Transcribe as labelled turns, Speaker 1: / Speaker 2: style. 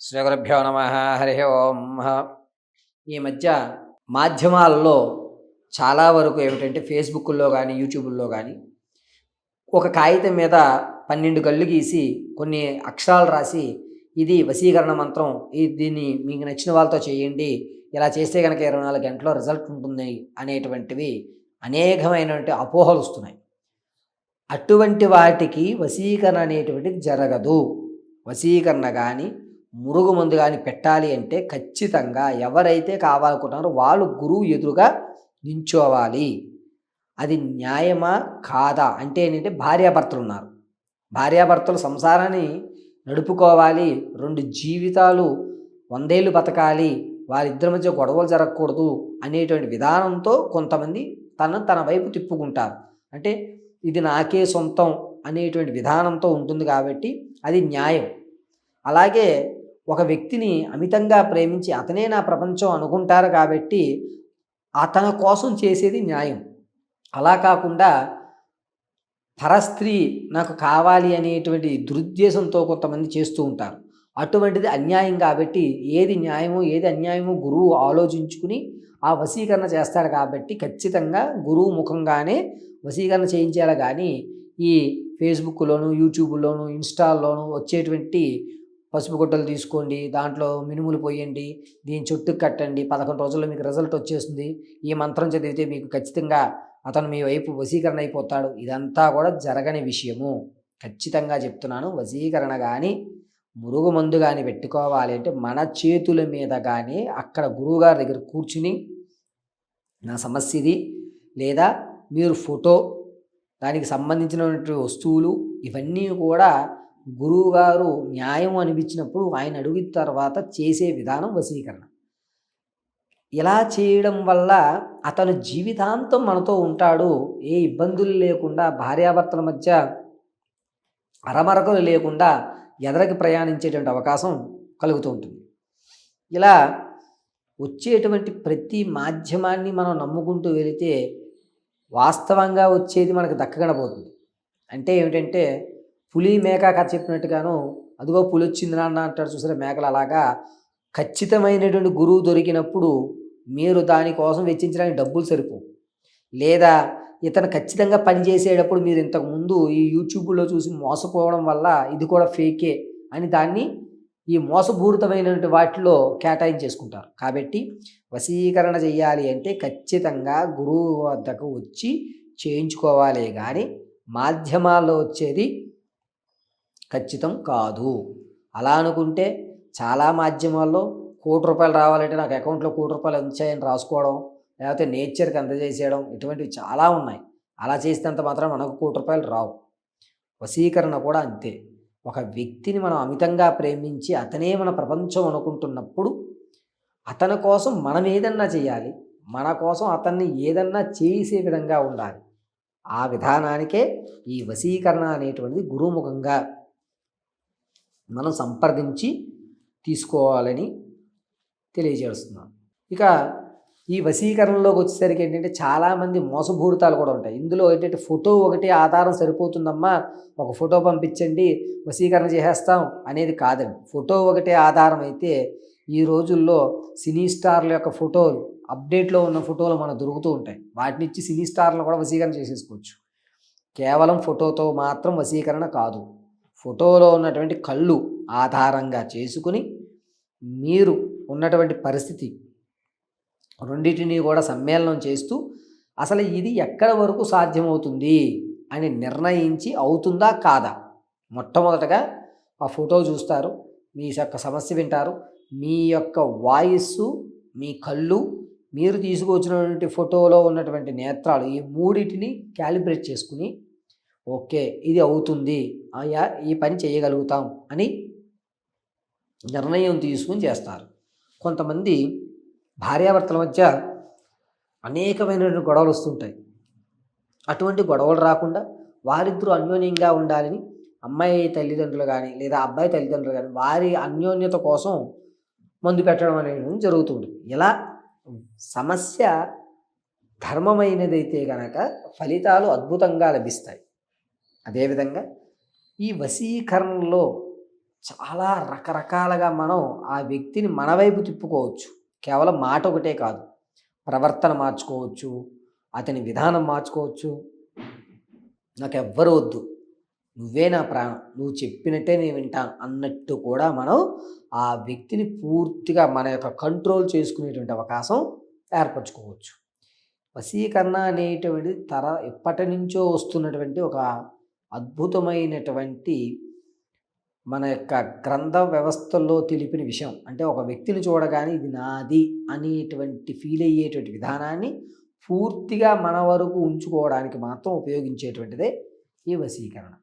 Speaker 1: శ్రీగురుభ్యో నమ హరి ఓం. ఈ మధ్య మాధ్యమాలలో చాలా వరకు ఏమిటంటే ఫేస్బుక్లో కానీ యూట్యూబ్లో కానీ ఒక కాగితం మీద పన్నెండు కళ్ళు గీసి కొన్ని అక్షరాలు రాసి ఇది వశీకరణ మంత్రం దీన్ని మీకు నచ్చిన వాళ్ళతో చేయండి ఇలా చేస్తే కనుక ఇరవై నాలుగు గంటల్లో రిజల్ట్ ఉంటుంది అనేటువంటివి అనేకమైనటువంటి అపోహలు వస్తున్నాయి. అటువంటి వాటికి వశీకరణ అనేటువంటిది జరగదు. వశీకరణ కానీ మురుగు మందు కానీ పెట్టాలి అంటే ఖచ్చితంగా ఎవరైతే కావాలనుకుంటున్నారో వాళ్ళు గురువు ఎదురుగా నించోవాలి. అది న్యాయమా కాదా? అంటే ఏంటంటే భార్యాభర్తలు ఉన్నారు. భార్యాభర్తలు సంసారాన్ని నడుపుకోవాలి రెండు జీవితాలు వందేళ్ళు బతకాలి వారిద్దరి మధ్య గొడవలు జరగకూడదు అనేటువంటి విధానంతో కొంతమంది తను తన వైపు తిప్పుకుంటారు. అంటే ఇది నాకే సొంతం అనేటువంటి విధానంతో ఉంటుంది కాబట్టి అది న్యాయం. అలాగే ఒక వ్యక్తిని అమితంగా ప్రేమించి అతనే నా ప్రపంచం అనుకుంటారు కాబట్టి అతన కోసం చేసేది న్యాయం. అలా కాకుండా పరస్త్రీ నాకు కావాలి అనేటువంటి దురుద్దేశంతో కొంతమంది చేస్తూ ఉంటారు. అటువంటిది అన్యాయం కాబట్టి ఏది న్యాయమో ఏది అన్యాయమో గురువు ఆలోచించుకుని ఆ వశీకరణ చేస్తాడు కాబట్టి ఖచ్చితంగా గురువు ముఖంగానే వశీకరణ చేయించాలి. కానీ ఈ ఫేస్బుక్లోను యూట్యూబ్లోను ఇన్స్టాల్లోను వచ్చేటువంటి పసుపు గుడ్డలు తీసుకోండి దాంట్లో మినుములు పోయండి దీని చుట్టూ కట్టండి పదకొండు రోజుల్లో మీకు రిజల్ట్ వచ్చేస్తుంది. ఈ మంత్రం చదివితే మీకు ఖచ్చితంగా అతను మీ వైపు వశీకరణ అయిపోతాడు. ఇదంతా కూడా జరగని విషయము. ఖచ్చితంగా చెప్తున్నాను వశీకరణ కానీ మురుగు మందు కానీ పెట్టుకోవాలి అంటే మన చేతుల మీద కానీ అక్కడ గురువుగారి దగ్గర కూర్చుని నా సమస్య ఇది. లేదా మీరు ఫోటో దానికి సంబంధించినటువంటి వస్తువులు ఇవన్నీ కూడా గురువుగారు న్యాయం అనిపించినప్పుడు ఆయన అడిగిన తర్వాత చేసే విధానం వశీకరణ. ఇలా చేయడం వల్ల అతను జీవితాంతం మనతో ఉంటాడు ఏ ఇబ్బందులు లేకుండా భార్యాభర్తల మధ్య అరమరకలు లేకుండా ఎదరకి ప్రయాణించేటువంటి అవకాశం కలుగుతూ ఉంటుంది. ఇలా వచ్చేటువంటి ప్రతి మాధ్యమాన్ని మనం నమ్ముకుంటూ వెళితే వాస్తవంగా వచ్చేది మనకు దక్కగడబోతుంది అంటే ఏమిటంటే పులి మేక కథ చెప్పినట్టుగాను అదిగో పులి వచ్చింది నాన్న అంటాడు చూసారా మేకలు అలాగా. ఖచ్చితమైనటువంటి గురువు దొరికినప్పుడు మీరు దానికోసం వెచ్చించడానికి డబ్బులు సరిపో. లేదా ఇతను ఖచ్చితంగా పనిచేసేటప్పుడు మీరు ఇంతకుముందు ఈ యూట్యూబ్లో చూసి మోసపోవడం వల్ల ఇది కూడా ఫేకే అని దాన్ని ఈ మోసపూరితమైనటువంటి వాటిలో కేటాయించేసుకుంటారు. కాబట్టి వశీకరణ చేయాలి అంటే ఖచ్చితంగా గురువు వద్దకు వచ్చి చేయించుకోవాలి. కానీ మాధ్యమాల్లో వచ్చేది ఖచ్చితం కాదు. అలా అనుకుంటే చాలా మాధ్యమాల్లో కోటి రూపాయలు రావాలంటే నాకు అకౌంట్లో కోటి రూపాయలు ఉంచాయని రాసుకోవడం లేకపోతే నేచర్కి అందజేసేయడం ఇటువంటివి చాలా ఉన్నాయి. అలా చేసినంత మాత్రం మనకు కోటి రూపాయలు రావు. వశీకరణ కూడా అంతే. ఒక వ్యక్తిని మనం అమితంగా ప్రేమించి అతనే మన ప్రపంచం అనుకుంటున్నప్పుడు అతని కోసం మనం ఏదన్నా చేయాలి మన కోసం అతన్ని ఏదన్నా చేసే విధంగా ఉండాలి. ఆ విధానానికే ఈ వశీకరణ అనేటువంటిది గురుముఖంగా మనం సంప్రదించి తీసుకోవాలని తెలియజేస్తున్నాం ఇక ఈ వశీకరణలోకి వచ్చేసరికి ఏంటంటే చాలామంది మోసభూరితాలు కూడా ఉంటాయి. ఇందులో ఏంటంటే ఫోటో ఒకటి ఆధారం సరిపోతుందమ్మా ఒక ఫోటో పంపించండి వశీకరణ చేసేస్తాం అనేది కాదండి. ఫోటో ఒకటే ఆధారం అయితే ఈ రోజుల్లో సినీ స్టార్ల యొక్క ఫోటోలు అప్డేట్లో ఉన్న ఫోటోలు మనకు దొరుకుతూ ఉంటాయి. వాటినిచ్చి సినీ స్టార్లను కూడా వశీకరణ చేసేసుకోవచ్చు. కేవలం ఫోటోతో మాత్రం వశీకరణ కాదు. ఫోటోలో ఉన్నటువంటి కళ్ళు ఆధారంగా చేసుకుని మీరు ఉన్నటువంటి పరిస్థితి రెండింటిని కూడా సమ్మేళనం చేస్తూ అసలు ఇది ఎక్కడ వరకు సాధ్యమవుతుంది అని నిర్ణయించి అవుతుందా కాదా? మొట్టమొదటగా ఆ ఫోటో చూస్తారు మీ యొక్క సమస్య వింటారు మీ యొక్క వాయిస్సు మీ కళ్ళు మీరు తీసుకొచ్చినటువంటి ఫోటోలో ఉన్నటువంటి నేత్రాలు ఈ మూడింటిని క్యాలిబ్రేట్ చేసుకుని ఓకే ఇది అవుతుంది. అయ్యా ఈ పని చేయగలుగుతాం అని నిర్ణయం తీసుకుని చేస్తారు. కొంతమంది భార్యాభర్తల మధ్య అనేకమైనటువంటి గొడవలు వస్తుంటాయి. అటువంటి గొడవలు రాకుండా వారిద్దరూ అన్యోన్యంగా ఉండాలని అమ్మాయి తల్లిదండ్రులు కానీ లేదా అబ్బాయి తల్లిదండ్రులు కానీ వారి అన్యోన్యత కోసం మందు పెట్టడం అనేది జరుగుతుంది ఇలా సమస్య ధర్మమైనదైతే గనక ఫలితాలు అద్భుతంగా లభిస్తాయి. అదేవిధంగా ఈ వశీకరణలో చాలా రకరకాలుగా మనం ఆ వ్యక్తిని మన వైపు తిప్పుకోవచ్చు. కేవలం మాట ఒకటే కాదు. ప్రవర్తన మార్చుకోవచ్చు. అతని విధానం మార్చుకోవచ్చు. నాకు ఎవ్వరు వద్దు. నువ్వే నా ప్రాణం. నువ్వు చెప్పినట్టే నేను వింటాను అన్నట్టు కూడా మనం ఆ వ్యక్తిని పూర్తిగా మన యొక్క కంట్రోల్ చేసుకునేటువంటి అవకాశం ఏర్పరచుకోవచ్చు. వశీకరణ అనేటువంటిది తర ఎప్పటి నుంచో వస్తున్నటువంటి ఒక అద్భుతమైనటువంటి మన యొక్క గ్రంథ వ్యవస్థల్లో తెలిపిన విషయం. అంటే ఒక వ్యక్తిని చూడగానే ఇది నాది అనేటువంటి ఫీల్ అయ్యేటువంటి విధానాన్ని పూర్తిగా మన వరకు ఉంచుకోవడానికి మాత్రం ఉపయోగించేటువంటిదే ఈ వశీకరణ.